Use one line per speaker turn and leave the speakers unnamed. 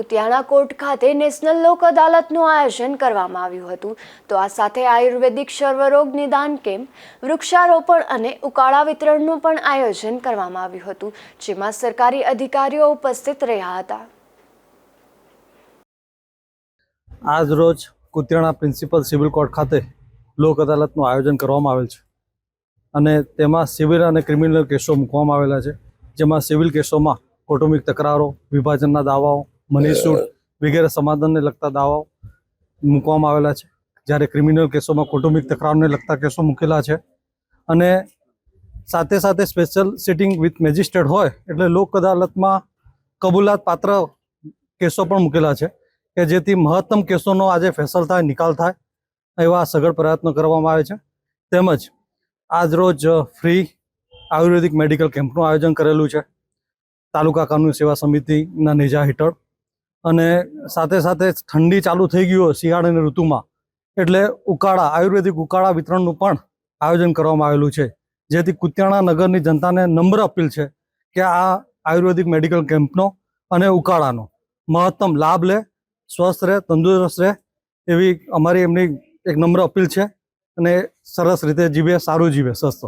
Kutiyana court ખાતે national લોક અદાલતનું આયોજન કરવામાં આવ્યું હતું. તો આ સાથે આયુર્વેદિક સર્વરોગ નિદાન કેમ્પ, વૃક્ષારોપણ અને ઉકાળા વિતરણનું પણ આયોજન કરવામાં આવ્યું હતું, જેમાં સરકારી અધિકારીઓ ઉપસ્થિત રહ્યા હતા.
આજ રોજ કુતિયાણા પ્રિન્સિપલ સિવિલ કોર્ટ ખાતે લોક અદાલતનું આયોજન કરવામાં આવેલ છે. અને તેમાં સિવિલ અને ક્રિમિનલ કેસો મૂકવામાં આવેલા છે, જેમાં સિવિલ કેસોમાં કૌટુંબિક તકરારો, વિભાજનના દાવાઓ મની વગેરે સમાધાનને લગતા દાવાઓ મૂકવામાં આવેલા છે. જ્યારે ક્રિમિનલ કેસોમાં કૌટુંબિક તકરારને લગતા કેસો મૂકેલા છે. અને સાથે સાથે સ્પેશિયલ સિટિંગ વિથ મેજિસ્ટ્રેટ હોય એટલે લોક અદાલતમાં કબૂલાત પાત્ર કેસો પણ મૂકેલા છે કે જેથી મહત્તમ કેસોનો આજે ફેસલ થાય નિકાલ થાય એવા સઘળ પ્રયત્નો કરવામાં આવે છે. તેમજ આજરોજ ફ્રી આયુર્વેદિક મેડિકલ કેમ્પનું આયોજન કરેલું છે. તાલુકા કાનૂની સેવા સમિતિના નેજા હેઠળ અને સાથે સાથે ઠંડી ચાલુ થઈ ગયું હોય શિયાળાની ઋતુમાં, એટલે ઉકાળા, આયુર્વેદિક ઉકાળા વિતરણનું પણ આયોજન કરવામાં આવેલું છે. જેથી કુતિયાણા નગરની જનતાને નમ્ર અપીલ છે કે આ આયુર્વેદિક મેડિકલ કેમ્પનો અને ઉકાળાનો મહત્તમ લાભ લે, સ્વસ્થ રહે, તંદુરસ્ત રહે એવી અમારી એમની એક નમ્ર અપીલ છે અને સરસ રીતે જીવે, સારું જીવે, સ્વસ્થ.